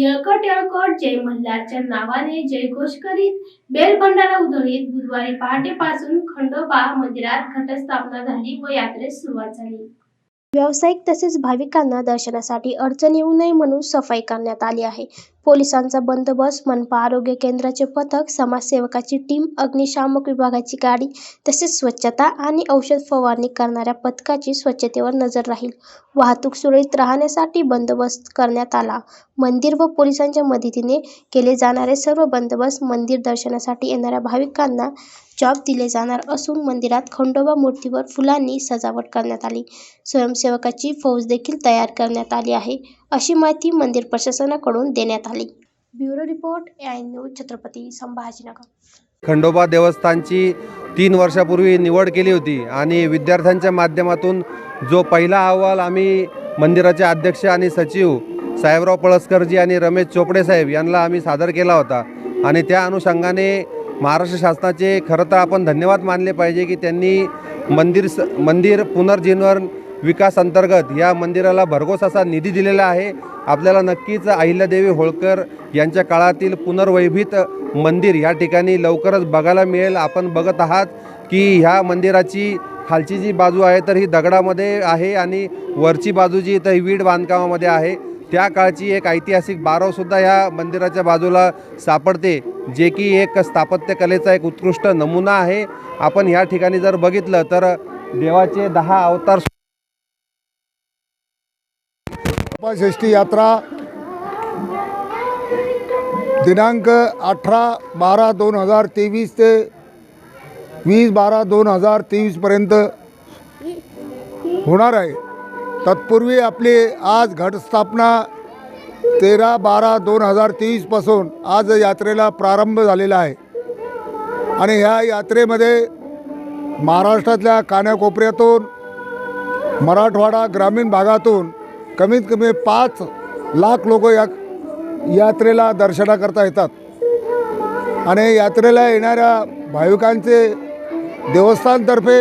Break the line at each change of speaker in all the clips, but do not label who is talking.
येळकोट येळकोट जय मल्हारच्या नावाने जयघोष करीत बेलभंडारा उधळीत बुधवारी पहाटेपासून खंडोबा मंदिरात घटस्थापना झाली व यात्रेस सुरुवात झाली. व्यावसायिक तसेच भाविकांना दर्शनासाठी अडचण येऊ नये म्हणून सफाई करण्यात आली आहे. पोलिसांचा बंदोबस्त मनपा आरोग्य केंद्राचे पथक समाजसेवकाची टीम अग्निशामक विभागाची गाडी तसेच स्वच्छता आणि औषध फवारणी करणाऱ्या पथकाची स्वच्छतेवर नजर राहील. वाहतूक सुरळीत राहण्यासाठी बंदोबस्त करण्यात आला. मंदिर व पोलिसांच्या मदतीने केले जाणारे सर्व बंदोबस्त मंदिर दर्शनासाठी येणाऱ्या भाविकांना जॉब दिले जाणार असून मंदिरात खंडोबा मूर्तीवर फुलांनी सजावट करण्यात आली. स्वयंसेवकाची फौज देखील तयार करण्यात आली आहे अशी माहिती मंदिर प्रशासनाकडून देण्यात आली. Bureau report I news Chhatrapati Sambhajinagar.
Khandoba देवस्थानची तीन वर्षापूर्वी निवड केली होती आणि विद्यार्थ्यांच्या माध्यमातून जो पहिला अहवाल आम्ही मंदिराचे अध्यक्ष आणि सचिव साहेबराव पळसकरजी आणि रमेश चोपडे साहेब यांना आम्ही सादर केला होता. आणि त्या अनुषंगाने महाराष्ट्र शासनाचे खरं तर आपण धन्यवाद मानले पाहिजे की त्यांनी मंदिर स मंदिर पुनर्जीवन विकास अंतर्गत या मंदिराला भरघोस असा निधी दिलेला आहे. आपल्याला नक्कीच अहिल्यादेवी होळकर यांच्या काळातील पुनर्वैभित मंदिर या ठिकाणी लवकरच बघायला मिळेल. आपण बघत आहात की ह्या मंदिराची खालची जी बाजू आहे तर ही दगडामध्ये आहे आणि वरची बाजू जी तर ही वीड बांधकामामध्ये आहे. त्या काळची एक ऐतिहासिक बारवसुद्धा ह्या मंदिराच्या बाजूला सापडते जे की एक स्थापत्यकलेचा एक उत्कृष्ट नमुना आहे. आपण ह्या ठिकाणी जर बघितलं तर देवाचे दहा अवतार
षष्ठी यात्रा दिनांक अठरा बारा दोन हजार तेवीस ते वीस बारा दोन हजार तेवीसपर्यंत होणार आहे. तत्पूर्वी आपली आज घटस्थापना तेरा बारा दोन हजार तेवीसपासून आज यात्रेला प्रारंभ झालेला आहे. आणि ह्या यात्रेमध्ये महाराष्ट्रातल्या कानाकोपऱ्यातून मराठवाडा ग्रामीण भागातून कमीत कमी पाच लाख लोक या यात्रेला दर्शनाकरता येतात. आणि यात्रेला येणाऱ्या भाविकांचे देवस्थानतर्फे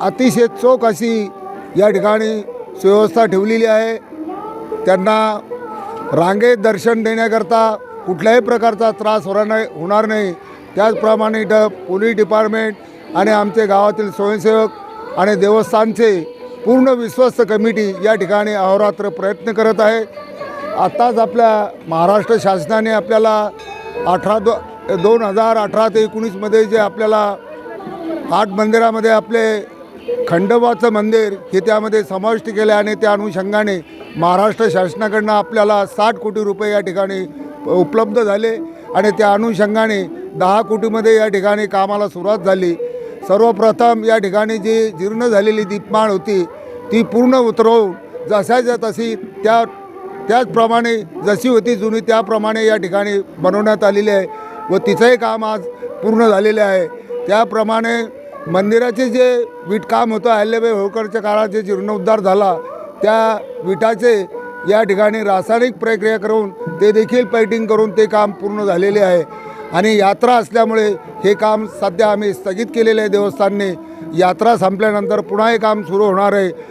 अतिशय चोख अशी या ठिकाणी सुव्यवस्था ठेवलेली आहे. त्यांना रांगेत दर्शन देण्याकरता कुठल्याही प्रकारचा त्रास होणार नाही होणार नाही. त्याचप्रमाणे इथं पोलीस डिपार्टमेंट आणि आमचे गावातील स्वयंसेवक आणि देवस्थानचे पूर्ण विश्वस्त कमिटी या ठिकाणी अहोरात्र प्रयत्न करत आहे. आत्ताच आपल्या महाराष्ट्र शासनाने आपल्याला अठरा दो दोन हजार अठरा ते एकोणीसमध्ये जे आपल्याला आठ मंदिरामध्ये आपले खंडोबाचं मंदिर हे त्यामध्ये समाविष्ट केले आणि त्या अनुषंगाने महाराष्ट्र शासनाकडनं आपल्याला साठ कोटी रुपये या ठिकाणी उपलब्ध झाले आणि त्या अनुषंगाने दहा कोटीमध्ये या ठिकाणी कामाला सुरुवात झाली. सर्वप्रथम या ठिकाणी जी जीर्ण झालेली दीपमाळ होती ती पूर्ण उतरवून जशाच्या तशी त्या त्याचप्रमाणे जशी होती जुनी त्याप्रमाणे या ठिकाणी बनवण्यात आलेली आहे व तिचंही काम आज पूर्ण झालेले आहे. त्याप्रमाणे मंदिराचे जे वीटकाम होतं अहिल्याबाई होळकरच्या काळात जे जीर्णोद्धार झाला त्या विटाचे या ठिकाणी रासायनिक प्रक्रिया करून ते देखील पेंटिंग करून ते काम पूर्ण झालेले आहे. आणि यात्रा असल्यामुळे हे काम सध्या आम्ही स्थगित केलेले आहे देवस्थानने. यात्रा संपल्यानंतर पुन्हा हे काम सुरू होणार आहे.